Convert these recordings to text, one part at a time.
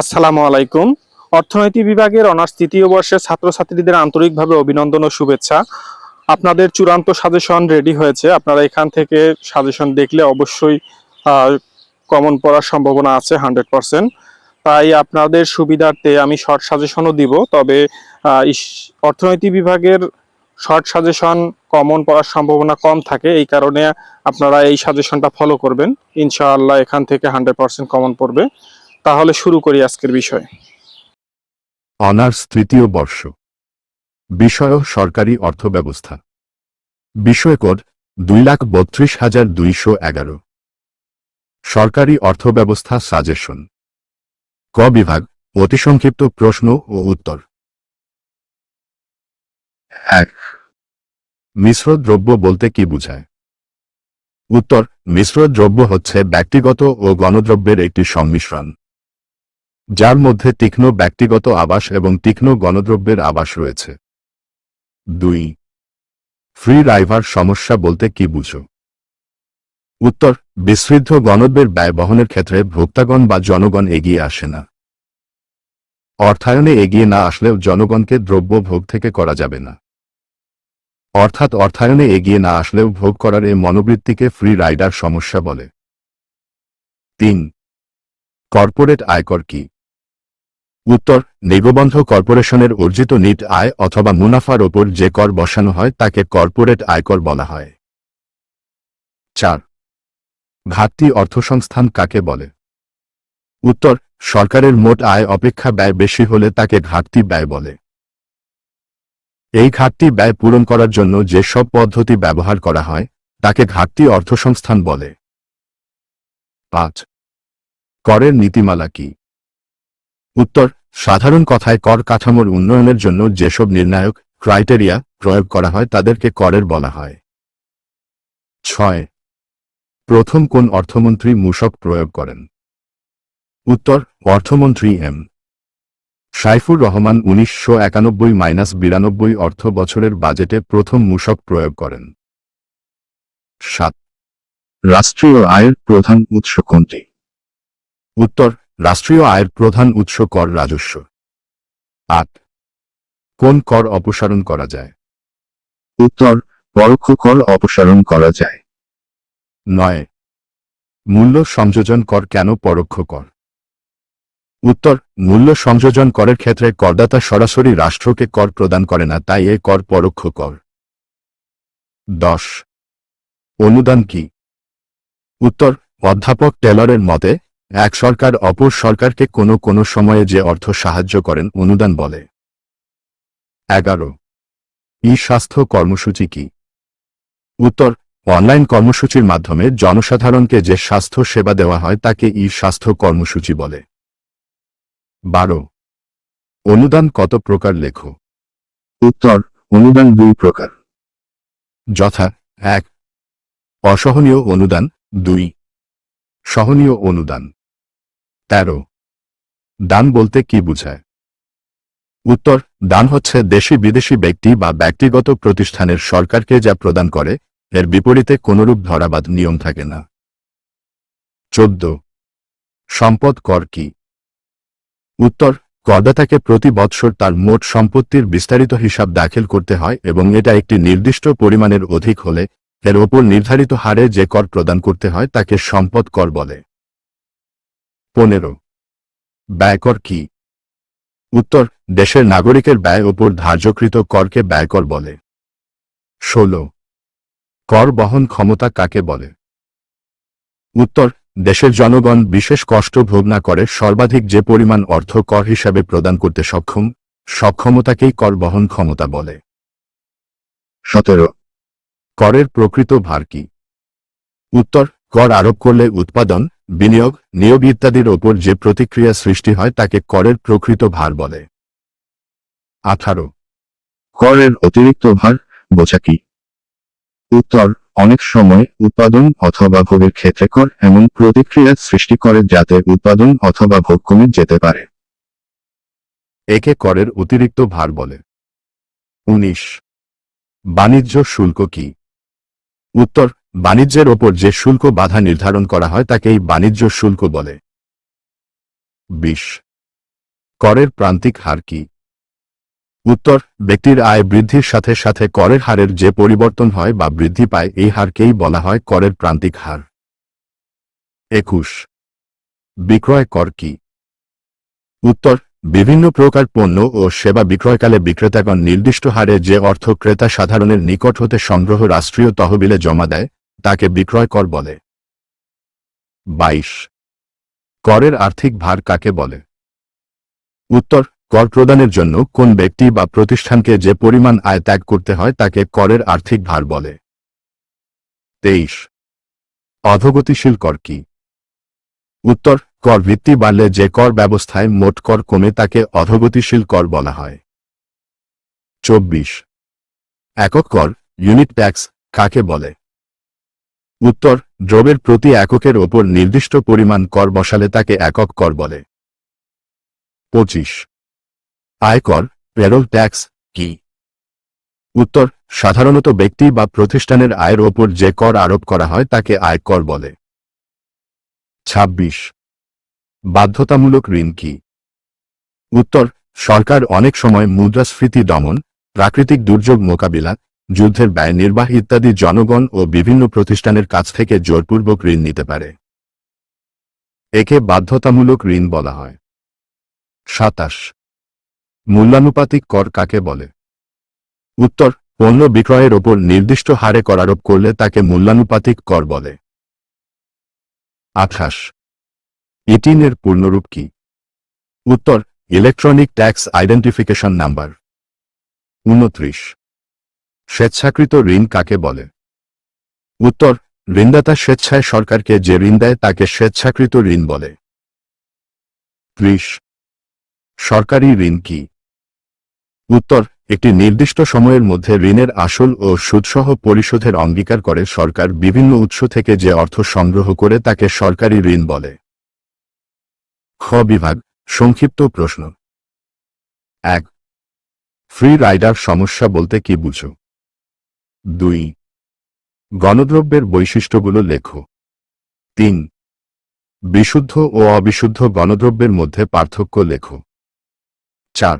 আসসালামু আলাইকুম। অর্থনীতি বিভাগের অনার্স তৃতীয় বর্ষের ছাত্রছাত্রীদের আন্তরিকভাবে অভিনন্দন ও শুভেচ্ছা। আপনাদের চূড়ান্ত সাজেশন রেডি হয়েছে। আপনারা এখান থেকে সাজেশন দেখলে অবশ্যই কমন পড়ার সম্ভাবনা আছে হান্ড্রেড পার্সেন্ট। তাই আপনাদের সুবিধার্থে আমি শর্ট সাজেশনও দিব, তবে অর্থনীতি বিভাগের শর্ট সাজেশন কমন পড়ার সম্ভাবনা কম থাকে। এই কারণে আপনারা এই সাজেশনটা ফলো করবেন। ইনশাআল্লাহ এখান থেকে হান্ড্রেড পার্সেন্ট কমন পড়বে। তাহলে শুরু করি আজকের বিষয়। অনার্স তৃতীয় বর্ষ। বিষয় সরকারি অর্থব্যবস্থা। বিষয় কোড দুই লাখ বত্রিশ হাজার দুইশো এগারো। সরকারি অর্থব্যবস্থা সাজেশন। ক বিভাগ অতি সংক্ষিপ্ত প্রশ্ন ও উত্তর। এক। মিশ্র দ্রব্য বলতে কি বোঝায়? উত্তর মিশ্র দ্রব্য হচ্ছে ব্যক্তিগত ও গণদ্রব্যের একটি সংমিশ্রণ। যার মধ্যে তীক্ষ্ণ ব্যক্তিগত আবাস এবং তীক্ষ্ণ গণদ্রব্যের আবাস রয়েছে। দুই ফ্রি রাইভার সমস্যা বলতে কি বুঝো? উত্তর বিস্মৃদ্ধ গণদ্রব্যের ব্যয় বহনের ক্ষেত্রে ভোক্তাগণ বা জনগণ এগিয়ে আসে না। অর্থায়নে এগিয়ে না আসলেও জনগণকে দ্রব্য ভোগ থেকে করা যাবে না। অর্থাৎ অর্থায়নে এগিয়ে না আসলেও ভোগ করার এ মনোবৃত্তিকে ফ্রি রাইডার সমস্যা বলে। তিন কর্পোরেট আয়কর কি? উত্তর, নিগমবন্ধ কর্পোরেশনের অর্জিত নিট আয় অথবা মুনাফার ওপর যে কর বসানো হয় তাকে কর্পোরেট আয়কর বলা হয়। চার, ঘাটতি অর্থসংস্থান কাকে বলে? উত্তর, সরকারের মোট আয় অপেক্ষা ব্যয় বেশি হলে তাকে ঘাটতি ব্যয় বলে। এই ঘাটতি ব্যয় পূরণ করার জন্য যেসব পদ্ধতি ব্যবহার করা হয়, তাকে ঘাটতি অর্থসংস্থান বলে। পাঁচ, করের নীতিমালা কি? উত্তর সাধারণ কথায় কর কাঠামোর উন্নয়নের জন্য যেসব নির্ণায়ক ক্রাইটেরিয়া প্রয়োগ করা হয়, তাদেরকে করের বলা হয়। ছয়, প্রথম কোন অর্থমন্ত্রী মূসক প্রয়োগ করেন? উত্তর, অর্থমন্ত্রী এম। সাইফুর রহমান উনিশশো একানব্বই মাইনাস বিরানব্বই অর্থ বছরের বাজেটে প্রথম মূসক প্রয়োগ করেন। সাত, রাষ্ট্রীয় আয়ের প্রধান উৎস কোনটি? উত্তর রাষ্ট্রীয় আয়ের প্রধান উৎস কর রাজস্ব। আট। কোন কর অপসারণ করা যায়? উত্তর পরোক্ষ কর অপসারণ করা যায়। নয়। মূল্য সংযোজন কর কেন পরোক্ষ কর? উত্তর মূল্য সংযোজন করের ক্ষেত্রে করদাতা সরাসরি রাষ্ট্রকে কর প্রদান করে না তাই এ কর পরোক্ষ কর। দশ। অনুদান কি? উত্তর অধ্যাপক টেলরের মতে এক সরকার অপর সরকারকে কোনো কোনো সময়ে যে অর্থ সাহায্য করেন, অনুদান বলে। এগারো। ই স্বাস্থ্য কর্মসূচি কি? উত্তর, অনলাইন কর্মসূচির মাধ্যমে জনসাধারণকে যে স্বাস্থ্য সেবা দেওয়া হয়, তাকে ই স্বাস্থ্য কর্মসূচি বলে। বারো। অনুদান কত প্রকার লেখো? উত্তর, অনুদান দুই প্রকার। যথা, এক। অসহনীয় অনুদান, দুই। সহনীয় অনুদান। তেরো। দান বলতে কি বুঝায়? উত্তর, দান হচ্ছে দেশি বিদেশি ব্যক্তি বা ব্যক্তিগত প্রতিষ্ঠানের সরকারকে যা প্রদান করে, এর বিপরীতে কোনরূপ ধরাবাদ নিয়ম থাকে না। চোদ্দ। সম্পদ কর কি? উত্তর, করদাতাকে প্রতি বৎসর তার মোট সম্পত্তির বিস্তারিত হিসাব দাখিল করতে হয় এবং এটা একটি নির্দিষ্ট পরিমাণের অধিক হলে, এর ওপর নির্ধারিত হারে যে কর প্রদান করতে হয় তাকে সম্পদ কর বলে। পনেরো। ব্যয়কর কি? উত্তর, দেশের নাগরিকের ব্যয় ওপর ধার্যকৃত করকে ব্যয়কর বলে। ষোলো। কর বহন ক্ষমতা কাকে বলে? উত্তর, দেশের জনগণ বিশেষ কষ্ট ভোগ না করে সর্বাধিক যে পরিমাণ অর্থ কর হিসাবে প্রদান করতে সক্ষম সক্ষমতাকেই কর বহন ক্ষমতা বলে। সতেরো। করের প্রকৃত ভার কি? উত্তর কর আরোপ করলে উৎপাদন, বিনিয়োগ, নিয়োগ ইত্যাদির ওপর যে প্রতিক্রিয়া সৃষ্টি হয় তাকে করের প্রকৃত ভার বলে। আঠারো। করের অতিরিক্ত ভার বোঝা কি? উত্তর, অনেক সময় উৎপাদন অথবা ভোগের ক্ষেত্রে কর এমন প্রতিক্রিয়া সৃষ্টি করে যাতে উৎপাদন অথবা ভোগ কমে যেতে পারে। একে করের অতিরিক্ত ভার বলে। উনিশ। বাণিজ্য শুল্ক কি? উত্তর বাণিজ্যের ওপর যে শুল্ক বাধা নির্ধারণ করা হয় তাকেই বাণিজ্য শুল্ক বলে। বিশ। করের প্রান্তিক হার কি? উত্তর, ব্যক্তির আয় বৃদ্ধির সাথে সাথে করের হারের যে পরিবর্তন হয় বা বৃদ্ধি পায় এই হারকেই বলা হয় করের প্রান্তিক হার। একুশ। বিক্রয় কর কি? উত্তর, বিভিন্ন প্রকার পণ্য ও সেবা বিক্রয়কালে বিক্রেতাগণ নির্দিষ্ট হারে যে অর্থ ক্রেতা সাধারণের নিকট হতে সংগ্রহ রাষ্ট্রীয় তহবিলে জমা দেয় তাকে বিক্রয় কর বলে। বাইশ। করের আর্থিক ভার কাকে বলে? উত্তর, কর প্রদানের জন্য কোন ব্যক্তি বা প্রতিষ্ঠানকে যে পরিমাণ আয় ত্যাগ করতে হয় তাকে করের আর্থিক ভার বলে। তেইশ। অধগতিশীল কর কি? উত্তর, কর ভিত্তি বাড়লে যে কর ব্যবস্থায় মোট কর কমে তাকে অধগতিশীল কর বলা হয়। চব্বিশ। একক কর, ইউনিট ট্যাক্স, কাকে বলে? উত্তর দ্রব্যের প্রতি এককের ওপর নির্দিষ্ট পরিমাণ কর বসালে তাকে একক কর বলে। পঁচিশ। আয়কর, পেরোল ট্যাক্স, কি? উত্তর, সাধারণত ব্যক্তি বা প্রতিষ্ঠানের আয়ের ওপর যে কর আরোপ করা হয় তাকে আয়কর বলে। ২৬ বাধ্যতামূলক ঋণ কি? উত্তর, সরকার অনেক সময় মুদ্রাস্ফীতি দমন, প্রাকৃতিক দুর্যোগ মোকাবিলা যুদ্ধের ব্যয় নির্বাহ ইত্যাদি জনগণ ও বিভিন্ন প্রতিষ্ঠানের কাছ থেকে জোরপূর্বক ঋণ নিতে পারে। একে বাধ্যতামূলক ঋণ বলা হয়। সাতাশ। মূল্যানুপাতিক কর কাকে বলে? উত্তর, পণ্য বিক্রয়ের ওপর নির্দিষ্ট হারে করারোপ করলে তাকে মূল্যানুপাতিক কর বলে। আঠাশ। ইটিনের পূর্ণরূপ কি? উত্তর, ইলেকট্রনিক ট্যাক্স আইডেন্টিফিকেশন নাম্বার। উনত্রিশ। স্বেচ্ছাকৃত ঋণ কাকে বলে? উত্তর, ঋণদাতা স্বেচ্ছায় সরকারকে যে ঋণ দেয় তাকে স্বেচ্ছাকৃত ঋণ বলে। ত্রিশ, সরকারি ঋণ কি? উত্তর, একটি নির্দিষ্ট সময়ের মধ্যে ঋণের আসল ও সুদসহ পরিশোধের অঙ্গীকার করে সরকার বিভিন্ন উৎস থেকে যে অর্থ সংগ্রহ করে তাকে সরকারি ঋণ বলে। খ বিভাগ, সংক্ষিপ্ত প্রশ্ন। এক, ফ্রি রাইডার সমস্যা বলতে কি বুঝো? দুই। গণদ্রব্যের বৈশিষ্ট্যগুলো লেখো। তিন। বিশুদ্ধ ও অবিশুদ্ধ গণদ্রব্যের মধ্যে পার্থক্য লেখো। চার।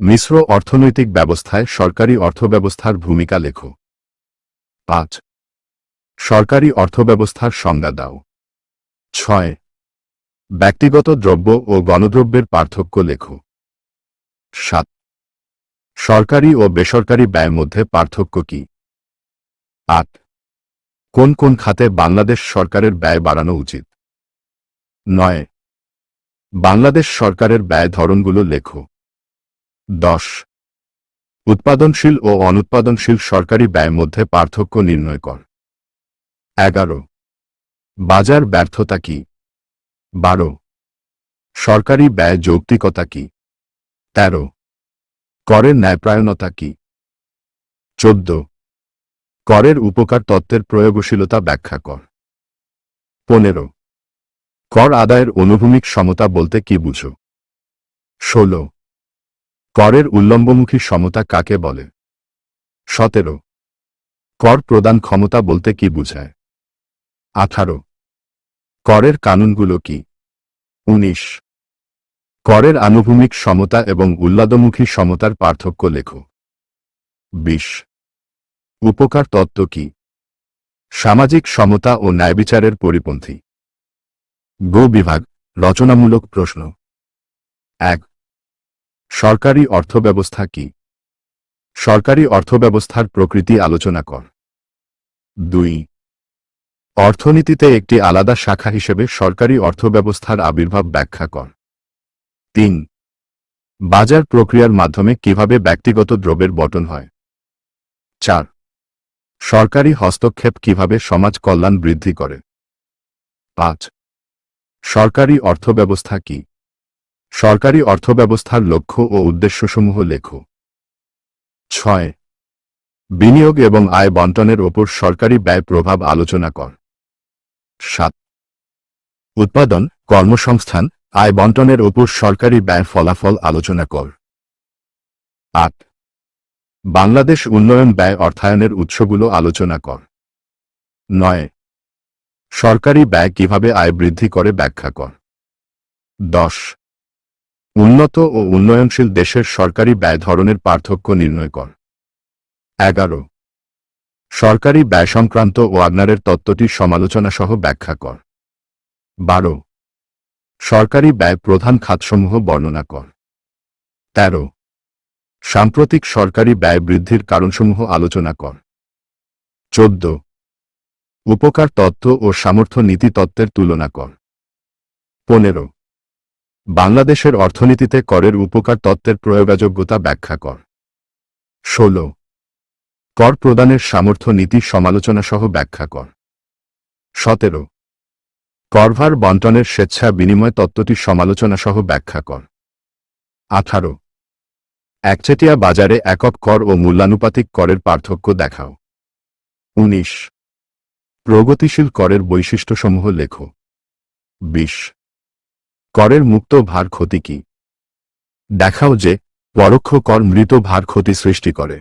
মিশ্র অর্থনৈতিক ব্যবস্থায় সরকারি অর্থব্যবস্থার ভূমিকা লেখো। পাঁচ। সরকারি অর্থব্যবস্থার সংজ্ঞা দাও। ছয়। ব্যক্তিগত দ্রব্য ও গণদ্রব্যের পার্থক্য লেখো। সাত। সরকারি ও বেসরকারি ব্যয়ের মধ্যে পার্থক্য কি? আট। কোন কোন খাতে বাংলাদেশ সরকারের ব্যয় বাড়ানো উচিত? নয়। বাংলাদেশ সরকারের ব্যয় ধরনগুলো লেখো। দশ। উৎপাদনশীল ও অনুৎপাদনশীল সরকারি ব্যয় মধ্যে পার্থক্য নির্ণয় কর। এগারো। বাজার ব্যর্থতা কি? বারো। সরকারি ব্যয় যৌক্তিকতা কি? তেরো। করের ন্যায়প্রায়ণতা কি? চোদ্দ। করের উপকার তত্ত্বের প্রয়োগশীলতা ব্যাখ্যা কর। পনেরো। কর আদায়ের অনুভূমিক সমতা বলতে কি বুঝো? ষোলো। করের উল্লম্বমুখী সমতা কাকে বলে? সতেরো। কর প্রদান ক্ষমতা বলতে কি বুঝায়? আঠারো। করের কানুনগুলো কি? উনিশ। করের আনুভূমিক সমতা এবং উল্লাদমুখী সমতার পার্থক্য লেখো। বিশ। উপকার তত্ত্ব কি? সামাজিক সমতা ও ন্যায়বিচারের পরিপন্থী। গো বিভাগ, রচনামূলক প্রশ্ন। এক। সরকারি অর্থব্যবস্থা কি? সরকারি অর্থব্যবস্থার প্রকৃতি আলোচনা কর। দুই। অর্থনীতিতে একটি আলাদা শাখা হিসেবে সরকারি অর্থব্যবস্থার আবির্ভাব ব্যাখ্যা কর। তিন। বাজার প্রক্রিয়ার মাধ্যমে কীভাবে ব্যক্তিগত দ্রব্যের বটন হয়? চার। সরকারি হস্তক্ষেপ কীভাবে সমাজ কল্যাণ বৃদ্ধি করে? পাঁচ। সরকারি অর্থব্যবস্থা কি? সরকারি অর্থব্যবস্থার লক্ষ্য ও উদ্দেশ্যসমূহ লেখো। ছয়। বিনিয়োগ এবং আয় বন্টনের ওপর সরকারি ব্যয় প্রভাব আলোচনা কর। সাত। উৎপাদন, কর্মসংস্থান আয় বন্টনের ওপর সরকারি ব্যয় ফলাফল আলোচনা কর। আট। বাংলাদেশ উন্নয়ন ব্যয় অর্থায়নের উৎসগুলো আলোচনা কর। নয়। সরকারি ব্যয় কীভাবে আয় বৃদ্ধি করে ব্যাখ্যা কর। দশ। উন্নত ও উন্নয়নশীল দেশের সরকারি ব্যয় ধরনের পার্থক্য নির্ণয় কর। এগারো। সরকারি ব্যয় সংক্রান্ত ও আগ্নারের তত্ত্বটির সমালোচনা সহ ব্যাখ্যা কর। বারো। সরকারি ব্যয় প্রধান খাতসমূহ বর্ণনা কর। তেরো। সাম্প্রতিক সরকারি ব্যয় বৃদ্ধির কারণসমূহ আলোচনা কর। চোদ্দ। উপকার তত্ত্ব ও সামর্থ্য নীতি তত্ত্বের তুলনা কর। পনেরো। বাংলাদেশের অর্থনীতিতে করের উপকার তত্ত্বের প্রয়োগাযোগ্যতা ব্যাখ্যা কর। ষোলো। কর প্রদানের সামর্থ্য নীতি সমালোচনা সহ ব্যাখ্যা কর। সতেরো। করভার বন্টনের স্বেচ্ছা বিনিময় তত্ত্বটির সমালোচনা সহ ব্যাখ্যা কর। আঠারো। একচেটিয়া বাজারে একক কর ও মূল্যানুপাতিক করের পার্থক্য দেখাও। উনিশ। প্রগতিশীল করের বৈশিষ্ট্যসমূহ লেখো। বিশ। করের মুক্ত ভার ক্ষতি কি? দেখাও যে পরোক্ষ কর মৃত ভার ক্ষতি সৃষ্টি করে।